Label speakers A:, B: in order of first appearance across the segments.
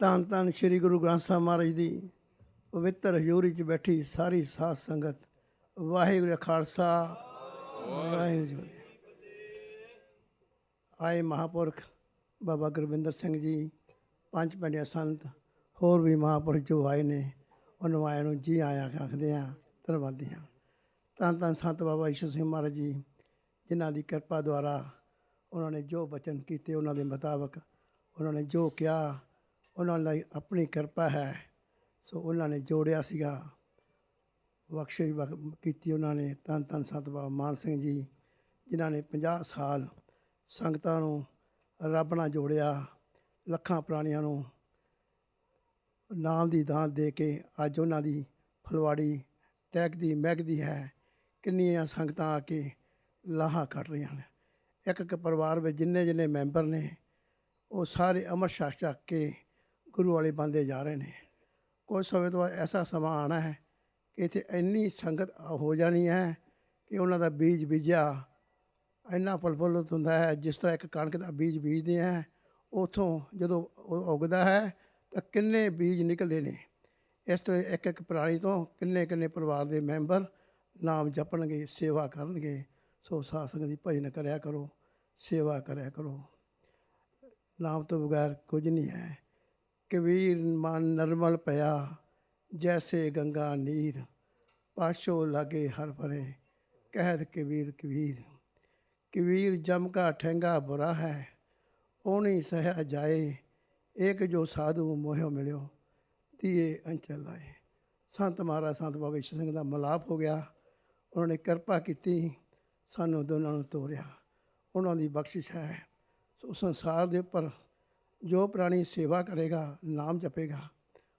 A: ਧੰਨ ਧੰਨ ਸ੍ਰੀ ਗੁਰੂ ਗ੍ਰੰਥ ਸਾਹਿਬ ਮਹਾਰਾਜ ਦੀ ਪਵਿੱਤਰ ਹਜ਼ੂਰੀ 'ਚ ਬੈਠੀ ਸਾਰੀ ਸਾਧ ਸੰਗਤ। ਵਾਹਿਗੁਰੂ ਖਾਲਸਾ। ਵਾਹਿਗੁਰੂ ਜੀ ਆਏ ਮਹਾਪੁਰਖ ਬਾਬਾ ਗੁਰਵਿੰਦਰ ਸਿੰਘ ਜੀ, ਪੰਜ ਪਿੰਡਿਆ ਸੰਤ, ਹੋਰ ਵੀ ਮਹਾਪੁਰਖ ਜੋ ਆਏ ਨੇ, ਉਹਨਾਂ ਆਇਆਂ ਨੂੰ ਜੀ ਆਇਆਂ ਆਖਦੇ ਆ, ਧੰਨਵਾਦੀ ਹਾਂ ਧੰਨ ਧੰਨ ਸੰਤ ਬਾਬਾ ਈਸ਼ਰ ਸਿੰਘ ਮਹਾਰਾਜ ਜੀ, ਜਿਨ੍ਹਾਂ ਦੀ ਕਿਰਪਾ ਦੁਆਰਾ ਉਹਨਾਂ ਨੇ ਜੋ ਬਚਨ ਕੀਤੇ ਉਹਨਾਂ ਦੇ ਮੁਤਾਬਕ, ਉਹਨਾਂ ਨੇ ਜੋ ਕਿਹਾ ਉਹਨਾਂ ਲਈ ਆਪਣੀ ਕਿਰਪਾ ਹੈ। ਸੋ ਉਹਨਾਂ ਨੇ ਜੋੜਿਆ ਸੀਗਾ। ਬਖਸ਼ਿਸ਼ ਬਖ- ਕੀਤੀ ਉਹਨਾਂ ਨੇ ਧੰਨ ਧੰਨ ਸੰਤ ਬਾਬਾ ਮਾਨ ਸਿੰਘ ਜੀ, ਜਿਨ੍ਹਾਂ ਨੇ 50 ਸਾਲ ਸੰਗਤਾਂ ਨੂੰ ਰੱਬ ਨਾਲ ਜੋੜਿਆ, ਲੱਖਾਂ ਪ੍ਰਾਣੀਆਂ ਨੂੰ ਨਾਮ ਦੀ ਦਾਤ ਦੇ ਕੇ ਅੱਜ ਉਹਨਾਂ ਦੀ ਫਲਵਾੜੀ ਟਹਿਕਦੀ ਮਹਿਕਦੀ ਹੈ। ਕਿੰਨੀਆਂ ਸੰਗਤਾਂ ਆ ਕੇ ਲਾਹਾ ਕੱਢ ਰਹੀਆਂ ਨੇ। ਇੱਕ ਇੱਕ ਪਰਿਵਾਰ ਵਿੱਚ ਜਿੰਨੇ ਜਿੰਨੇ ਮੈਂਬਰ ਨੇ, ਉਹ ਸਾਰੇ ਅਮਰ ਸ਼ਾਸ ਚੱਕ ਕੇ ਗੁਰੂ ਵਾਲੇ ਬੰਦੇ ਜਾ ਰਹੇ ਨੇ। ਕੁਝ ਸਮੇਂ ਤੋਂ ਬਾਅਦ ਐਸਾ ਸਮਾਂ ਆਣਾ ਹੈ ਕਿ ਇੱਥੇ ਇੰਨੀ ਸੰਗਤ ਹੋ ਜਾਣੀ ਹੈ ਕਿ ਉਹਨਾਂ ਦਾ ਬੀਜ ਬੀਜਿਆ। ਇੰਨਾ ਫਲਫੁੱਲਤ ਹੁੰਦਾ ਹੈ, ਜਿਸ ਤਰ੍ਹਾਂ ਇੱਕ ਕਣਕ ਦਾ ਬੀਜ ਬੀਜਦੇ ਹੈ, ਉਥੋਂ ਜਦੋਂ ਉਹ ਉੱਗਦਾ ਹੈ ਤਾਂ ਕਿੰਨੇ ਬੀਜ ਨਿਕਲਦੇ ਨੇ। ਇਸ ਤਰ੍ਹਾਂ ਇੱਕ ਇੱਕ ਪ੍ਰਾਣੀ ਤੋਂ ਕਿੰਨੇ ਕਿੰਨੇ ਪਰਿਵਾਰ ਦੇ ਮੈਂਬਰ ਨਾਮ ਜਪਣਗੇ, ਸੇਵਾ ਕਰਨਗੇ। ਸੋ ਸਾਧ ਸੰਗਤ ਦੀ ਭਜਨ ਕਰਿਆ ਕਰੋ, ਸੇਵਾ ਕਰਿਆ ਕਰੋ। ਨਾਮ ਤੋਂ ਬਗੈਰ ਕੁਝ ਨਹੀਂ ਹੈ। ਕਬੀਰ ਮਨ ਨਰਮਲ ਪਿਆ, ਜੈਸੇ ਗੰਗਾ ਨੀਰ। ਪਾਸ਼ੋ ਲਾਗੇ ਹਰ ਭਰੇ ਕਹਿਤ ਕਬੀਰ ਕਬੀਰ। ਕਬੀਰ ਜਮ ਕਾ ਠੈਂਗਾ ਬੁਰਾ ਹੈ, ਓਣੀ ਸਹਿ ਜਾਏ। ਏਕ ਜੋ ਸਾਧੂ ਮੋਹਿ ਮਿਲਿਓ, ਤੀਏ ਅੰਚਲ ਆਏ ਸੰਤ ਮਹਾਰਾਜ, ਸੰਤ ਬਾਬਾ ਈਸ਼ਰ ਸਿੰਘ ਦਾ ਮਲਾਪ ਹੋ ਗਿਆ। ਉਹਨਾਂ ਨੇ ਕਿਰਪਾ ਕੀਤੀ, ਸਾਨੂੰ ਦੋਨਾਂ ਨੂੰ ਤੋਰਿਆ। ਉਹਨਾਂ ਦੀ ਬਖਸ਼ਿਸ਼ ਹੈ। ਸੋ ਸੰਸਾਰ ਦੇ ਉੱਪਰ ਜੋ ਪ੍ਰਾਣੀ ਸੇਵਾ ਕਰੇਗਾ, ਨਾਮ ਜਪੇਗਾ,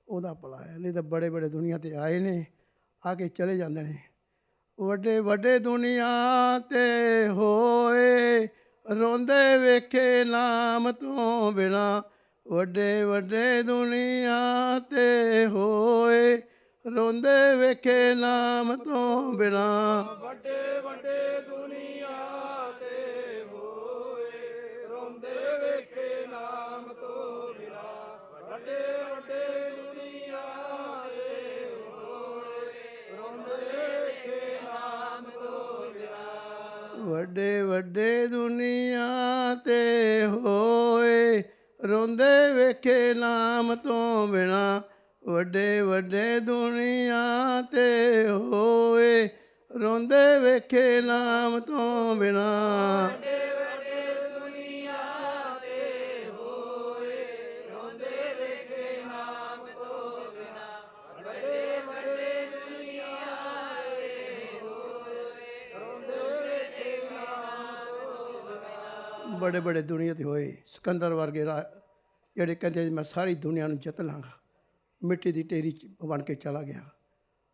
A: ਉਹਦਾ ਭਲਾ ਹੈ। ਨਹੀਂ ਤਾਂ ਬੜੇ ਬੜੇ ਦੁਨੀਆ ਤੇ ਆਏ ਨੇ, ਆ ਕੇ ਚਲੇ ਜਾਂਦੇ ਨੇ। ਵੱਡੇ ਵੱਡੇ ਦੁਨੀਆ ਤੇ ਹੋਏ, ਰੋਂਦੇ ਵੇਖੇ ਨਾਮ ਤੋਂ ਬਿਨਾ। ਵੱਡੇ ਵੱਡੇ ਦੁਨੀਆ ਤੇ ਹੋਏ, ਰੋਂਦੇ ਵੇਖੇ ਨਾਮ ਤੋਂ ਬਿਨਾ।
B: ਵੱਡੇ ਵੱਡੇ ਦੁਨੀਆ ਤੇ ਹੋਏ, ਰੋਂਦੇ ਵੇਖੇ ਨਾਮ ਵੱਡੇ ਵੱਡੇ ਦੁਨੀਆ ਤੇ ਹੋਏ, ਰੋਂਦੇ ਵੇਖੇ ਨਾਮ ਤੋਂ ਬਿਨਾ।
A: ਵੱਡੇ ਵੱਡੇ ਦੁਨੀਆ ਤੇ ਹੋਏ, ਰੋਂਦੇ ਵੇਖੇ ਨਾਮ ਤੋਂ ਬਿਨਾ। ਵੱਡੇ ਬੜੇ ਬੜੇ ਦੁਨੀਆ ਤੇ ਹੋਏ। ਸਿਕੰਦਰ ਵਰਗੇ ਰਾ- ਜਿਹੜੇ ਕਹਿੰਦੇ ਮੈਂ ਸਾਰੀ ਦੁਨੀਆ ਨੂੰ ਜਿੱਤ ਲਾਂਗਾ। ਮਿੱਟੀ ਦੀ ਢੇਰੀ ਚ ਬਣ ਕੇ ਚਲਾ ਗਿਆ।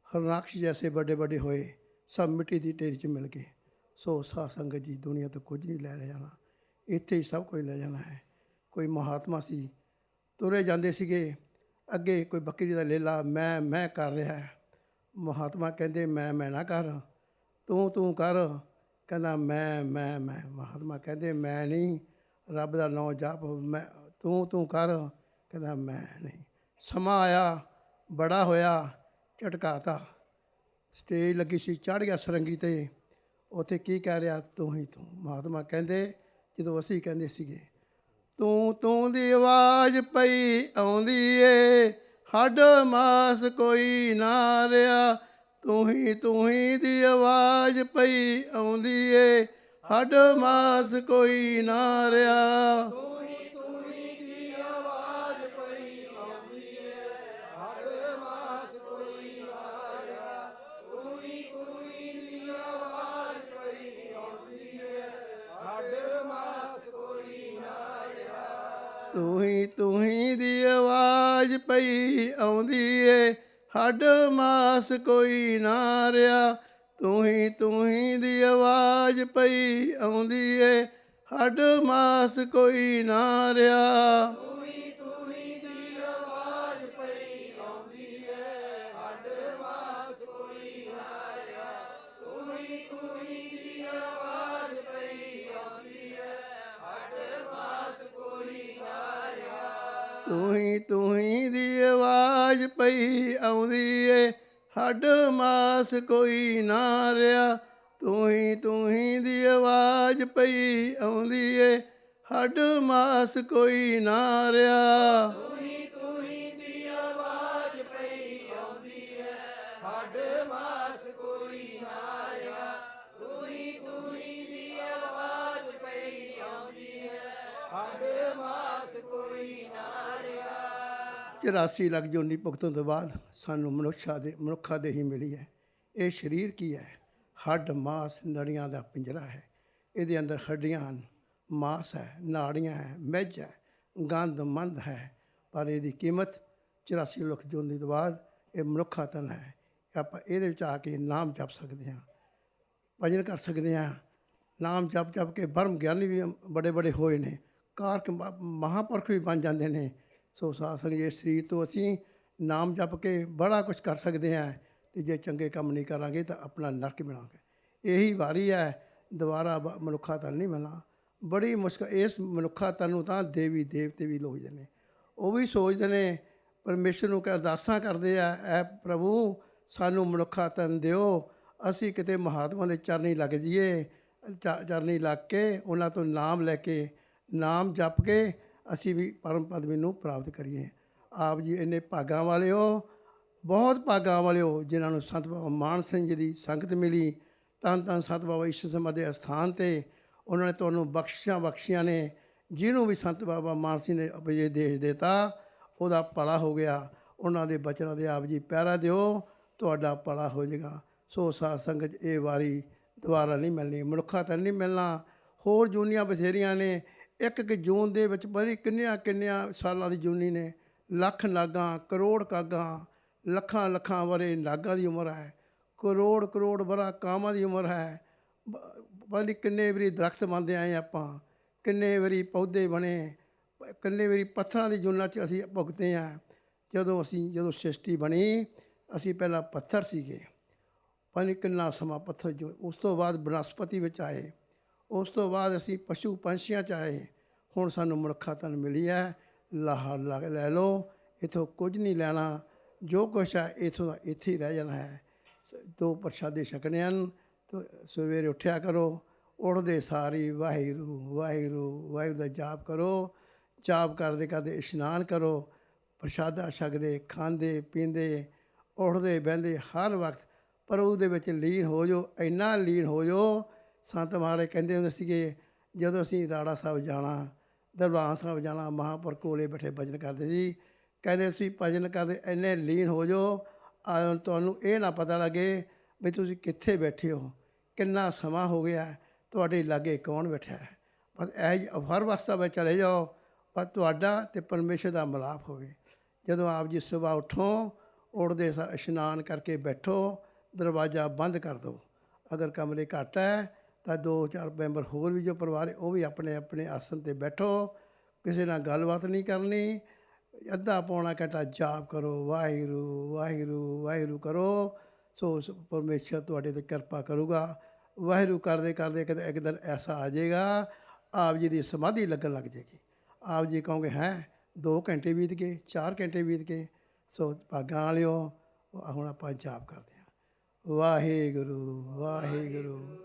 A: ਹਰਨਾਕਸ਼ ਜੈਸੇ ਵੱਡੇ ਵੱਡੇ ਹੋਏ। ਸਭ ਮਿੱਟੀ ਦੀ ਢੇਰੀ ਚ ਮਿਲ ਗਏ। ਸੋ ਸਾਧ ਸੰਗਤ ਜੀ, ਦੁਨੀਆ ਤੋਂ ਕੁਝ ਨਹੀਂ ਲੈ ਜਾਣਾ ਇੱਥੇ ਹੀ ਸਭ ਕੁਝ ਲੈ ਜਾਣਾ ਹੈ। ਕੋਈ ਮਹਾਤਮਾ ਸੀ, ਤੁਰੇ ਜਾਂਦੇ ਸੀਗੇ। ਅੱਗੇ ਕੋਈ ਬੱਕਰੀ ਦਾ ਲੇਲਾ, ਮੈਂ ਮੈਂ ਕਰ ਰਿਹਾ ਮਹਾਤਮਾ ਕਹਿੰਦੇ, ਮੈਂ ਮੈਂ ਨਾ ਕਰ। ਤੂੰ ਤੂੰ ਕਰ। ਕਹਿੰਦਾ, ਮੈਂ ਮੈਂ ਮੈਂ। ਮਹਾਤਮਾ ਕਹਿੰਦੇ, ਮੈਂ ਨਹੀਂ, ਰੱਬ ਦਾ ਨਾਮ ਜਪ, ਮੈਂ, ਤੂੰ ਤੂੰ ਕਰ। ਕਹਿੰਦਾ, ਮੈਂ ਨਹੀਂ। ਸਮਾਂ ਆਇਆ, ਬੜਾ ਹੋਇਆ, ਝਟਕਾਤਾ। ਸਟੇਜ ਲੱਗੀ ਸੀ ਚੜ ਗਿਆ ਸਰੰਗੀ ਤੇ। ਉੱਥੇ ਕੀ ਕਹਿ ਰਿਹਾ, ਤੂੰ ਹੀ ਤੂੰ। ਮਹਾਤਮਾ ਕਹਿੰਦੇ, ਜਦੋਂ ਅਸੀਂ ਕਹਿੰਦੇ ਸੀਗੇ, ਤੂੰ ਤੂੰ ਦੀ ਆਵਾਜ਼ ਪਈ ਆਉਂਦੀ ਏ, ਹੱਡ ਮਾਸ ਕੋਈ ਨਾ ਰਿਆ ਤੂੰ ਹੀ ਤੂੰ ਹੀ ਦੀ ਆਵਾਜ਼ ਪਈ ਆਉਂਦੀ ਏ ਹੱਡ ਮਾਸ ਕੋਈ ਨਾ ਰਿਆ। ਤੂੰ ਹੀ ਤੂੰ ਹੀ ਦੀ ਆਵਾਜ਼ ਪਈ ਆਉਂਦੀ ਏ ਹੱਡ ਮਾਸ ਕੋਈ ਨਾ ਰਿਆ। ਤੂੰ ਹੀ ਤੂੰ ਹੀ ਦੀ ਆਵਾਜ਼ ਪਈ ਆਉਂਦੀ ਏ। ਹੱਡ ਮਾਸ ਕੋਈ ਨਾ ਰਿਆ। ਤੂੰ ਤੂੰ ਦੀ ਆਵਾਜ਼ ਪਈ ਆਉਂਦੀ ਏ। ਹੱਡ ਮਾਸ ਕੋਈ ਨਾ ਰਿਆ। ਤੂੰ ਹੀ ਦੀ ਆਵਾਜ਼ ਪਈ ਆਉਂਦੀ ਏ। ਹੱਡ ਮਾਸ ਕੋਈ ਨਾ ਰਿਆ।
B: ਹੱਡ
A: 84 ਲੱਖ ਜੋਨੀ ਭੁਗਤਣ ਤੋਂ ਬਾਅਦ ਸਾਨੂੰ ਮਨੁੱਖਾ ਦੇ ਮਨੁੱਖਾ ਦੇ ਹੀ ਮਿਲੀ ਹੈ। ਇਹ ਸਰੀਰ ਕੀ ਹੈ? ਹੱਡ, ਮਾਸ, ਨੜੀਆਂ ਦਾ ਪਿੰਜਰਾ ਹੈ। ਇਹਦੇ ਅੰਦਰ ਹੱਡੀਆਂ ਹਨ। ਮਾਸ ਹੈ, ਨਾੜੀਆਂ ਹੈ ਮਿੱਝ ਹੈ ਗੰਦ ਮੰਦ ਹੈ। ਪਰ ਇਹਦੀ ਕੀਮਤ 84 ਲੱਖ ਜੋਨੀ ਤੋਂ ਬਾਅਦ ਇਹ ਮਨੁੱਖਾ ਤਨ ਹੈ। ਆਪਾਂ ਇਹਦੇ ਵਿੱਚ ਆ ਕੇ ਨਾਮ ਜਪ ਸਕਦੇ ਹਾਂ। ਭਜਨ ਕਰ ਸਕਦੇ ਹਾਂ। ਨਾਮ ਜਪ ਜਪ ਕੇ ਬਰਮ ਗਿਆਨੀ ਵੀ ਬੜੇ ਬੜੇ ਹੋਏ ਨੇ। ਕਾਰਕ ਮ- ਮਹਾਂਪੁਰਖ ਵੀ ਬਣ ਜਾਂਦੇ ਨੇ। ਸੋ ਸਾਧ ਸੰਗਤ ਜੀ, ਸਰੀਰ ਤੋਂ ਅਸੀਂ ਨਾਮ ਜਪ ਕੇ ਬੜਾ ਕੁਝ ਕਰ ਸਕਦੇ ਹਾਂ ਤੇ ਜੇ ਚੰਗੇ ਕੰਮ ਨਹੀਂ ਕਰਾਂਗੇ ਤਾਂ ਆਪਣਾ ਨਰਕ ਬਣਾਵਾਂਗੇ। ਇਹੀ ਵਾਰੀ ਹੈ ਦੁਬਾਰਾ ਬ- ਮਨੁੱਖਾ ਤਨ ਨਹੀਂ ਮਿਲਣਾ। ਬੜੀ ਮੁਸ਼ਕਲ ਇਸ ਮਨੁੱਖਾ ਤਨ ਨੂੰ ਤਾਂ ਦੇਵੀ ਦੇਵਤੇ ਵੀ ਲੋਚਦੇ ਨੇ। ਉਹ ਵੀ ਸੋਚਦੇ ਨੇ ਪਰਮੇਸ਼ਰ ਨੂੰ ਕਿ ਅਰਦਾਸਾਂ ਕਰਦੇ ਆ ਐ ਪ੍ਰਭੂ ਸਾਨੂੰ ਮਨੁੱਖਾ ਤਨ ਦਿਓ। ਅਸੀਂ ਕਿਤੇ ਮਹਾਤਮਾ ਦੇ ਚਰਨੀ ਲੱਗ ਜਾਈਏ। ਚ- ਚਰਨੀ ਲੱਗ ਕੇ ਉਹਨਾਂ ਤੋਂ ਨਾਮ ਲੈ ਕੇ ਨਾਮ ਜਪ ਕੇ ਅਸੀਂ ਵੀ ਪਰਮ ਪਦਵੀ ਨੂੰ ਪ੍ਰਾਪਤ ਕਰੀਏ। ਆਪ ਜੀ ਇੰਨੇ ਭਾਗਾਂ ਵਾਲੇ ਹੋ, ਬਹੁਤ ਭਾਗਾਂ ਵਾਲੇ ਹੋ, ਜਿਨ੍ਹਾਂ ਨੂੰ ਸੰਤ ਬਾਬਾ ਮਾਨ ਸਿੰਘ ਜੀ ਦੀ ਸੰਗਤ ਮਿਲੀ। ਤਨ ਤਨ ਸੰਤ ਬਾਬਾ ਈਸ਼ਰ ਸਿੰਘ ਦੇ ਅਸਥਾਨ ਤੇ ਉਹਨਾਂ ਨੇ ਤੁਹਾਨੂੰ ਬਖਸ਼ਿਸ਼ਾਂ ਬਖਸ਼ੀਆਂ ਨੇ। ਜਿਹਨੂੰ ਵੀ ਸੰਤ ਬਾਬਾ ਮਾਨ ਸਿੰਘ ਨੇ ਅਪਜੇ ਦੇਸ਼ ਦਿੱਤਾ, ਉਹਦਾ ਭਲਾ ਹੋ ਗਿਆ। ਉਹਨਾਂ ਦੇ ਬਚਨਾਂ ਦੇ ਆਪ ਜੀ ਪਿਆਰਾ ਦਿਓ, ਤੁਹਾਡਾ ਭਲਾ ਹੋ ਜਾਏਗਾ। ਸੋ ਸਾਧ ਸੰਗਤ, ਇਹ ਵਾਰੀ ਦੁਬਾਰਾ ਨਹੀਂ ਮਿਲਣੀ, ਮਨੁੱਖਾ ਤਾਂ ਨਹੀਂ ਮਿਲਣਾ। ਹੋਰ ਜੂਨੀਆਂ ਬਥੇਰੀਆਂ ਨੇ ਇੱਕ ਇੱਕ ਜੂਨ ਦੇ ਵਿੱਚ ਬੜੀ ਕਿੰਨਿਆਂ ਕਿੰਨਿਆਂ ਸਾਲਾਂ ਦੀ ਜੂਨੀ ਨੇ, ਲੱਖ ਨਾਗਾਂ, ਕਰੋੜ ਕਾਗਾਂ, ਲੱਖਾਂ ਲੱਖਾਂ ਵਰੇ ਨਾਗਾਂ ਦੀ ਉਮਰ ਹੈ, ਕਰੋੜ ਕਰੋੜ ਵਰਾ ਕਾਮਾਂ ਦੀ ਉਮਰ ਹੈ, ਬ- ਕਿੰਨੇ ਵਾਰੀ ਦਰਖਤ ਮੰਨਦੇ ਆਏ ਆਪਾਂ, ਕਿੰਨੇ ਵਾਰੀ ਪੌਦੇ ਬਣੇ, ਕਿੰਨੇ ਵਾਰੀ ਪੱਥਰਾਂ ਦੀ ਜੂਨਾਂ 'ਚ ਅਸੀਂ ਭੁਗਤੇ ਆ ਜਦੋਂ ਅਸੀਂ, ਜਦੋਂ ਸ੍ਰਿਸ਼ਟੀ ਬਣੀ, ਅਸੀਂ ਪਹਿਲਾਂ ਪੱਥਰ ਸੀਗੇ, ਪਤਾ ਕਿੰਨਾ ਸਮਾਂ ਪੱਥਰ ਜੋ, ਉਸ ਤੋਂ ਬਾਅਦ ਬਨਸਪਤੀ ਵਿੱਚ ਆਏ। ਉਸ ਤੋਂ ਬਾਅਦ ਅਸੀਂ ਪਸ਼ੂ ਪੰਛੀਆਂ 'ਚ ਆਏ। ਹੁਣ ਸਾਨੂੰ ਮਨੁੱਖਾ ਤਨ ਮਿਲੀ ਹੈ। ਲਾਹਾ ਲਾ ਲੈ ਲਓ। ਇਥੋਂ ਕੁਝ ਨਹੀਂ ਲੈਣਾ। ਜੋ ਕੁਛ ਹੈ ਇਥੋਂ ਦਾ ਇੱਥੇ ਹੀ ਰਹਿ ਜਾਣਾ ਹੈ। ਸ- ਦੋ ਪ੍ਰਸ਼ਾਦੇ ਛਕਣੇ ਹਨ। ਤੋ ਸਵੇਰੇ ਉੱਠਿਆ ਕਰੋ। ਉੱਠਦੇ ਸਾਰੀ ਵਾਹਿਗੁਰੂ ਵਾਹਿਗੁਰੂ ਵਾਹਿਗੁਰੂ ਦਾ ਜਾਪ ਕਰੋ। ਜਾਪ ਕਰਦੇ ਕਰਦੇ ਇਸ਼ਨਾਨ ਕਰੋ। ਪ੍ਰਸ਼ਾਦਾ ਛਕਦੇ, ਖਾਂਦੇ, ਪੀਂਦੇ, ਉੱਠਦੇ, ਬਹਿੰਦੇ ਹਰ ਵਕਤ। ਪ੍ਰਭੂ ਦੇ ਵਿੱਚ ਲੀਨ ਹੋ ਜਾਓ। ਇੰਨਾ ਲੀਨ ਹੋ ਜਾਓ ਸੰਤ ਮਹਾਰਾਜ ਕਹਿੰਦੇ ਹੁੰਦੇ ਸੀਗੇ, ਜਦੋਂ ਅਸੀਂ ਰਾੜਾ ਸਾਹਿਬ ਜਾਣਾ, ਦਰਬਾਰ ਸਾਹਿਬ ਜਾਣਾ ਮਹਾਂਪੁਰ ਕੋਲੇ ਬੈਠੇ ਭਜਨ ਕਰਦੇ ਸੀ, ਕਹਿੰਦੇ ਸੀ ਭਜਨ ਕਰਦੇ ਇੰਨੇ ਲੀਨ ਹੋ ਜਾਓ ਤੁਹਾਨੂੰ ਇਹ ਨਾ ਪਤਾ ਲੱਗੇ ਵੀ ਤੁਸੀਂ ਕਿੱਥੇ ਬੈਠੇ ਹੋ, ਕਿੰਨਾ ਸਮਾਂ ਹੋ ਗਿਆ, ਤੁਹਾਡੇ ਲਾਗੇ ਕੌਣ ਬੈਠਾ ਹੈ। ਬਸ ਇਹ ਹਰ ਵਸਤਾ ਵਿੱਚ ਚਲੇ ਜਾਓ ਪਰ ਤੁਹਾਡਾ ਤੇ ਪਰਮੇਸ਼ਰ ਦਾ ਮਿਲਾਪ ਹੋਵੇ। ਜਦੋਂ ਆਪ ਜੀ ਸਵੇਰ ਉਠੋ, ਉੱਠਦੇ ਸਾਰ ਇਸ਼ਨਾਨ ਕਰਕੇ ਬੈਠੋ, ਦਰਵਾਜ਼ਾ ਬੰਦ ਕਰ ਦਿਓ। ਅਗਰ ਕਮਰੇ ਘੱਟ ਹੈ ਤਾਂ ਦੋ ਚਾਰ ਮੈਂਬਰ ਹੋਰ ਵੀ ਜੋ ਪਰਿਵਾਰ ਉਹ ਵੀ ਆਪਣੇ ਆਪਣੇ ਆਸਨ ਤੇ ਬੈਠੋ, ਕਿਸੇ ਨਾਲ ਗੱਲਬਾਤ ਨਹੀਂ ਕਰਨੀ, ਅੱਧਾ ਪੌਣਾ ਘੰਟਾ ਜਾਪ ਕਰੋ, ਵਾਹਿਗੁਰੂ ਵਾਹਿਗੁਰੂ ਵਾਹਿਗੁਰੂ ਕਰੋ, ਸੋ ਸ- ਪਰਮੇਸ਼ਰ ਤੁਹਾਡੇ ਤੇ ਕਿਰਪਾ ਕਰੂਗਾ। ਵਾਹਿਗੁਰੂ ਕਰਦੇ ਕਰਦੇ ਕਿਤੇ ਇੱਕ ਦਿਨ ਐਸਾ ਆ ਜਾਏਗਾ, ਆਪ ਜੀ ਦੀ ਸਮਾਧੀ ਲੱਗਣ ਲੱਗ ਜਾਏਗੀ। ਆਪ ਜੀ ਕਹੋਗੇ, ਹੈ 2 ਘੰਟੇ ਬੀਤ ਗਏ 4 ਘੰਟੇ ਬੀਤ ਗਏ, ਸੋ ਭਾਗਾਂ ਵਾਲਿਓ ਹੁਣ ਆਪਾਂ ਜਾਪ ਕਰਦੇ ਹਾਂ। ਵਾਹਿਗੁਰੂ ਵਾਹਿਗੁਰੂ।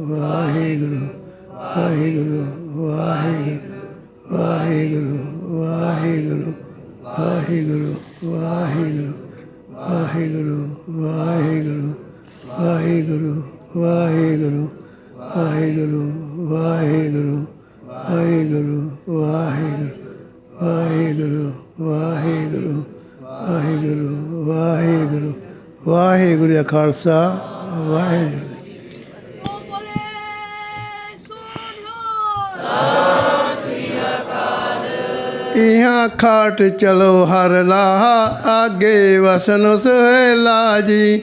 A: ਵਾਹਿਗੁਰੂ ਵਾਹਿਗੁਰੂ ਵਾਹਿਗੁਰੂ ਵਾਹਿਗੁਰੂ ਵਾਹਿਗੁਰੂ ਵਾਹਿਗੁਰੂ ਵਾਹਿਗੁਰੂ ਵਾਹਿਗੁਰੂ ਵਾਹਿਗੁਰੂ ਵਾਹਿਗੁਰੂ ਵਾਹਿਗੁਰੂ ਵਾਹਿਗੁਰੂ ਵਾਹਿਗੁਰੂ ਵਾਹਿਗੁਰੂ ਵਾਹਿਗੁਰੂ ਵਾਹਿਗੁਰੂ ਵਾਹਿਗੁਰੂ ਜੀ ਕਾ ਖਾਲਸਾ ਵਾਹਿਗੁਰੂ ਇਹਾਂ ਖਾਟ ਚਲੋ ਹਰ ਲਾਹ, ਆਗੇ ਵਸਨ ਸੁਹੇਲਾ ਜੀ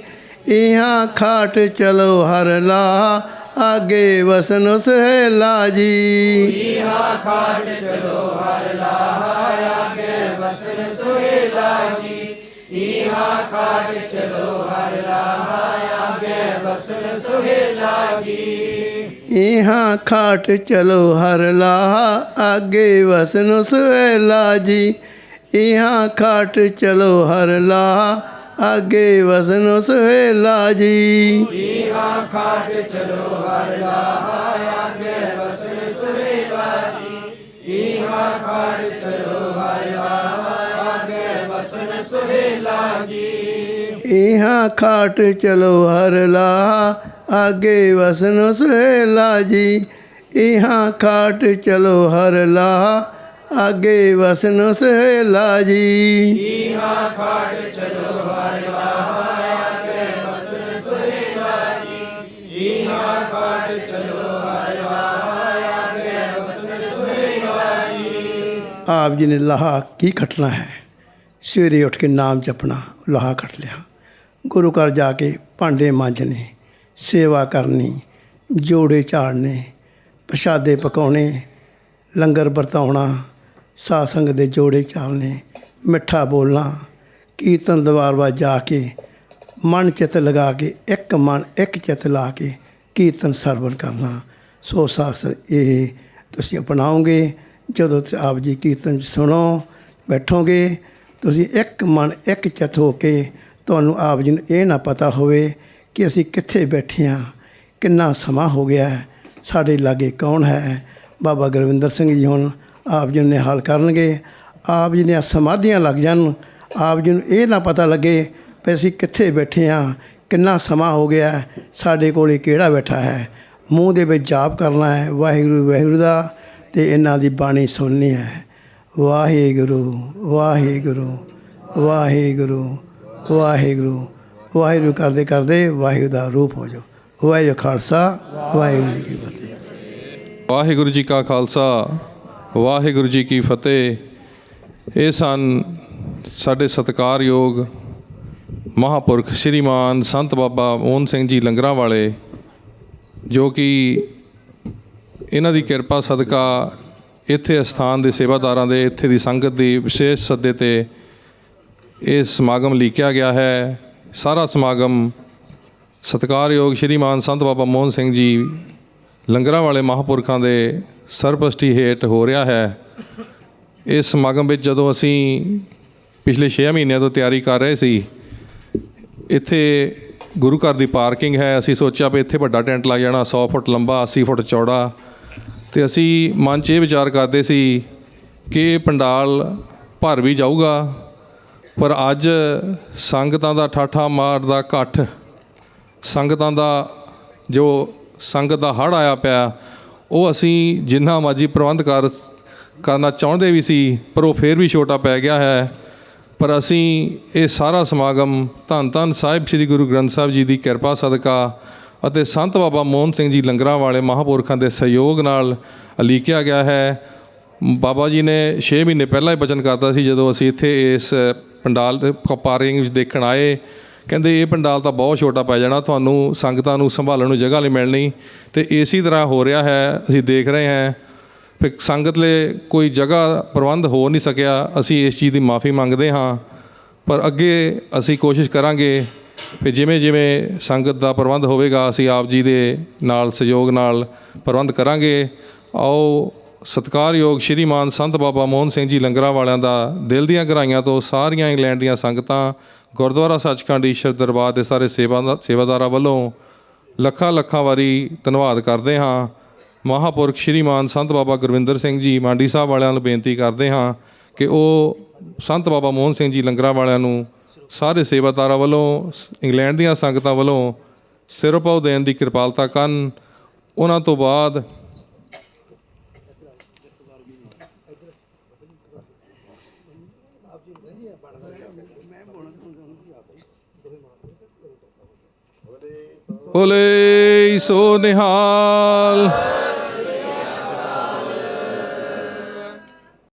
A: ਇਹਾਂ ਖਾਟ ਚਲੋ ਹਰ ਲਾਹ, ਆਗੇ ਵਸਨ ਸੁਹੇਲਾ ਜੀ ਇਹਾਂ ਖਾਟ ਚਲੋ ਹਰ ਲਾਹ, ਆਗੇ ਵਸਨ ਸੁਹੇਲਾ ਜੀ ਇਹਾਂ ਖਾਟ ਚਲੋ ਹਰ ਲਾਹ, ਆਗੇ ਵਸਨ ਸੁਹੇਲਾ ਜੀ ਇਹਾਂ ਖਾਟ ਚਲੋ ਹਰ ਲਾਹ ਆਗੇ ਵਸਨ ਸੁਹੇਲਾ ਜੀ ਇਹਾਂ ਖਾਟ ਚਲੋ ਹਰ ਲਾਹ ਆਗੇ ਵਸਨ ਸੁਹੇਲਾ ਜੀ ਇਹਾਂ ਖਾਟ ਚਲੋ ਆਪ ਜੀ यहाँ खाट चलो हर ला आगे वसन सहेला जी। यहाँ खाट चलो हर ला आगे वसन सहेला जी। आप जी ने लाहा की कटना है? सवेरे उठ के नाम जपना लाहा कट लिया। ਗੁਰੂ ਘਰ ਜਾ ਕੇ ਭਾਂਡੇ ਮਾਂਜਣੇ, ਸੇਵਾ ਕਰਨੀ, ਜੋੜੇ ਝਾੜਨੇ, ਪ੍ਰਸ਼ਾਦੇ ਪਕਾਉਣੇ, ਲੰਗਰ ਵਰਤਾਉਣਾ ਸਾਧ ਸੰਗਤ ਦੇ ਜੋੜੇ ਚਾਲਨੇ, ਮਿੱਠਾ ਬੋਲਣਾ, ਕੀਰਤਨ ਦਰਬਾਰ ਵਾ ਜਾ ਕੇ ਮਨ ਚਿੱਤ ਲਗਾ ਕੇ, ਇੱਕ ਮਨ, ਇੱਕ ਚਿੱਤ ਲਾ ਕੇ ਕੀਰਤਨ ਸਰਵਣ ਕਰਨਾ। ਸੋ ਸਾਸ ਇਹ ਤੁਸੀਂ ਅਪਣਾਓਗੇ, ਜਦੋਂ ਤੁਸੀਂ ਆਪ ਜੀ ਕੀਰਤਨ ਸੁਣੋ, ਬੈਠੋਗੇ, ਤੁਸੀਂ ਇੱਕ ਮਨ, ਇੱਕ ਚਿੱਤ ਹੋ ਕੇ ਤੁਹਾਨੂੰ ਆਪ ਜੀ ਨੂੰ ਇਹ ਨਾ ਪਤਾ ਹੋਵੇ ਕਿ ਅਸੀਂ ਕਿੱਥੇ ਬੈਠੇ ਹਾਂ, ਕਿੰਨਾ ਸਮਾਂ ਹੋ ਗਿਆ ਹੈ, ਸਾਡੇ ਲਾਗੇ ਕੌਣ ਹੈ? ਬਾਬਾ ਗੁਰਵਿੰਦਰ ਸਿੰਘ ਜੀ ਹੁਣ ਆਪ ਜੀ ਨੂੰ ਨਿਹਾਲ ਕਰਨਗੇ। ਆਪ ਜੀ ਦੀਆਂ ਸਮਾਧੀਆਂ ਲੱਗ ਜਾਣ। ਆਪ ਜੀ ਨੂੰ ਇਹ ਨਾ ਪਤਾ ਲੱਗੇ ਵੀ ਅਸੀਂ ਕਿੱਥੇ ਬੈਠੇ ਹਾਂ, ਕਿੰਨਾ ਸਮਾਂ ਹੋ ਗਿਆ ਸਾਡੇ ਕੋਲੇ ਕਿਹੜਾ ਬੈਠਾ ਹੈ? ਮੂੰਹ ਦੇ ਵਿੱਚ ਜਾਪ ਕਰਨਾ ਹੈ, ਵਾਹਿਗੁਰੂ ਵਾਹਿਗੁਰੂ ਦਾ ਤੇ ਇਹਨਾਂ ਦੀ ਬਾਣੀ ਸੁਣਨੀ ਹੈ। ਵਾਹਿਗੁਰੂ ਵਾਹਿਗੁਰੂ ਵਾਹਿਗੁਰੂ। ਵਾਹਿਗੁਰੂ ਵਾਹਿਗੁਰੂ ਕਰਦੇ ਕਰਦੇ ਵਾਹਿਗੁਰੂ ਦਾ ਰੂਪ ਹੋ ਜਾਓ। ਵਾਹਿਗੁਰੂ ਖਾਲਸਾ, ਵਾਹਿਗੁਰੂ ਜੀ ਕੀ ਫਤਿਹ।
C: ਵਾਹਿਗੁਰੂ ਜੀ ਕਾ ਖਾਲਸਾ, ਵਾਹਿਗੁਰੂ ਜੀ ਕੀ ਫਤਿਹ। ਇਹ ਸਨ ਸਾਡੇ ਸਤਿਕਾਰਯੋਗ ਮਹਾਪੁਰਖ ਸ਼੍ਰੀਮਾਨ ਸੰਤ ਬਾਬਾ ਮੋਹਨ ਸਿੰਘ ਜੀ ਲੰਗਰਾਂ ਵਾਲੇ, ਜੋ ਕਿ ਇਹਨਾਂ ਦੀ ਕਿਰਪਾ ਸਦਕਾ ਇੱਥੇ ਅਸਥਾਨ ਦੇ ਸੇਵਾਦਾਰਾਂ ਦੇ, ਇੱਥੇ ਦੀ ਸੰਗਤ ਦੀ ਵਿਸ਼ੇਸ਼ ਸੱਦੇ ਤੇ ਇਹ ਸਮਾਗਮ ਲਿਖਿਆ ਗਿਆ ਹੈ। ਸਾਰਾ ਸਮਾਗਮ ਸਤਿਕਾਰਯੋਗ ਸ਼੍ਰੀਮਾਨ ਸੰਤ ਬਾਬਾ ਮੋਹਨ ਸਿੰਘ ਜੀ ਲੰਗਰਾਂ ਵਾਲੇ ਮਹਾਪੁਰਖਾਂ ਦੇ ਸਰਪ੍ਰਸਤੀ ਹੇਠ ਹੋ ਰਿਹਾ ਹੈ। ਇਸ ਸਮਾਗਮ ਵਿੱਚ ਜਦੋਂ ਅਸੀਂ ਪਿਛਲੇ 6 ਮਹੀਨਿਆਂ ਤੋਂ ਤਿਆਰੀ ਕਰ ਰਹੇ ਸੀ, ਇੱਥੇ ਗੁਰੂ ਘਰ ਦੀ ਪਾਰਕਿੰਗ ਹੈ। ਅਸੀਂ ਸੋਚਿਆ ਵੀ ਇੱਥੇ ਵੱਡਾ ਟੈਂਟ ਲੱਗ ਜਾਣਾ 100 ਫੁੱਟ ਲੰਬਾ 80 ਫੁੱਟ ਚੌੜਾ। ਤੇ ਅਸੀਂ ਮਨ 'ਚ ਇਹ ਵਿਚਾਰ ਕਰਦੇ ਸੀ ਕਿ ਇਹ ਪੰਡਾਲ ਭਰ ਵੀ ਜਾਊਗਾ। ਪਰ ਅੱਜ ਸੰਗਤਾਂ ਦਾ ਠਾਠਾ ਮਾਰਦਾ ਇਕੱਠ ਸੰਗਤਾਂ ਦਾ ਜੋ ਸੰਗਤ ਦਾ ਹੜ ਆਇਆ ਪਿਆ, ਉਹ ਅਸੀਂ ਜਿੰਨਾ ਮਰਜ਼ੀ ਪ੍ਰਬੰਧ ਕਰ, ਕਰਨਾ ਚਾਹੁੰਦੇ ਵੀ ਸੀ, ਪਰ ਉਹ ਫੇਰ ਵੀ ਛੋਟਾ ਪੈ ਗਿਆ ਹੈ। ਪਰ ਅਸੀਂ ਇਹ ਸਾਰਾ ਸਮਾਗਮ ਧੰਨ ਧੰਨ ਸਾਹਿਬ ਸ੍ਰੀ ਗੁਰੂ ਗ੍ਰੰਥ ਸਾਹਿਬ ਜੀ ਦੀ ਕਿਰਪਾ ਸਦਕਾ ਅਤੇ ਸੰਤ ਬਾਬਾ ਮੋਹਨ ਸਿੰਘ ਜੀ ਲੰਗਰਾਂ ਵਾਲੇ ਮਹਾਪੁਰਖਾਂ ਦੇ ਸਹਿਯੋਗ ਨਾਲ ਅਲੀਕਿਆ ਗਿਆ ਹੈ। ਬਾਬਾ ਜੀ ਨੇ 6 ਮਹੀਨੇ ਪਹਿਲਾਂ ਹੀ ਬਚਨ ਕਰਤਾ ਸੀ ਜਦੋਂ ਅਸੀਂ ਇੱਥੇ ਇਸ ਪੰਡਾਲ ਦੇ ਪਾਰਿੰਗ ਵਿੱਚ ਦੇਖਣ ਆਏ, ਕਹਿੰਦੇ ਇਹ ਪੰਡਾਲ ਤਾਂ ਬਹੁਤ ਛੋਟਾ ਪੈ ਜਾਣਾ, ਤੁਹਾਨੂੰ ਸੰਗਤਾਂ ਨੂੰ ਸੰਭਾਲਣ ਨੂੰ ਜਗ੍ਹਾ ਨਹੀਂ ਮਿਲਣੀ। ਤੇ ਇਸੇ ਤਰ੍ਹਾਂ ਹੋ ਰਿਹਾ ਹੈ, ਅਸੀਂ ਦੇਖ ਰਹੇ ਹਾਂ, ਫਿਰ ਸੰਗਤ ਲਈ ਕੋਈ ਜਗ੍ਹਾ ਪ੍ਰਬੰਧ ਹੋ ਨਹੀਂ ਸਕਿਆ, ਅਸੀਂ ਇਸ ਚੀਜ਼ ਦੀ ਮਾਫੀ ਮੰਗਦੇ ਹਾਂ, ਪਰ ਅੱਗੇ ਅਸੀਂ ਕੋਸ਼ਿਸ਼ ਕਰਾਂਗੇ ਕਿ ਜਿਵੇਂ ਜਿਵੇਂ ਸੰਗਤ ਦਾ ਪ੍ਰਬੰਧ ਹੋਵੇਗਾ, ਅਸੀਂ ਆਪ ਜੀ ਦੇ ਨਾਲ, ਸਹਿਯੋਗ ਨਾਲ ਪ੍ਰਬੰਧ ਕਰਾਂਗੇ। ਆਓ ਸਤਿਕਾਰਯੋਗ ਸ਼੍ਰੀਮਾਨ ਸੰਤ ਬਾਬਾ ਮੋਹਨ ਸਿੰਘ ਜੀ ਲੰਗਰਾਂ ਵਾਲਿਆਂ ਦਾ ਦਿਲ ਦੀਆਂ ਗਹਿਰਾਈਆਂ ਤੋਂ ਸਾਰੀਆਂ ਇੰਗਲੈਂਡ ਦੀਆਂ ਸੰਗਤਾਂ, ਗੁਰਦੁਆਰਾ ਸੱਚਖੰਡ ਈਸ਼ਰ ਦਰਬਾਰ ਦੇ ਸਾਰੇ ਸੇਵਾ ਸੇਵਾਦਾਰਾਂ ਵੱਲੋਂ ਲੱਖਾਂ ਲੱਖਾਂ ਵਾਰੀ ਧੰਨਵਾਦ ਕਰਦੇ ਹਾਂ। ਮਹਾਪੁਰਖ ਸ਼੍ਰੀਮਾਨ ਸੰਤ ਬਾਬਾ ਗੁਰਵਿੰਦਰ ਸਿੰਘ ਜੀ ਮਾਂਡੀ ਸਾਹਿਬ ਵਾਲਿਆਂ ਨੂੰ ਬੇਨਤੀ ਕਰਦੇ ਹਾਂ ਕਿ ਉਹ ਸੰਤ ਬਾਬਾ ਮੋਹਨ ਸਿੰਘ ਜੀ ਲੰਗਰਾਂ ਵਾਲਿਆਂ ਨੂੰ ਸਾਰੇ ਸੇਵਾਦਾਰਾਂ ਵੱਲੋਂ ਸ- ਇੰਗਲੈਂਡ ਦੀਆਂ ਸੰਗਤਾਂ ਵੱਲੋਂ ਸਿਰ ਪਾਉ ਦੇਣ ਦੀ ਕਿਰਪਾਲਤਾ ਕਰਨ। ਉਹਨਾਂ ਤੋਂ ਬਾਅਦ ਭੋਲੇ ਸੋ ਨਿਹਾਲ।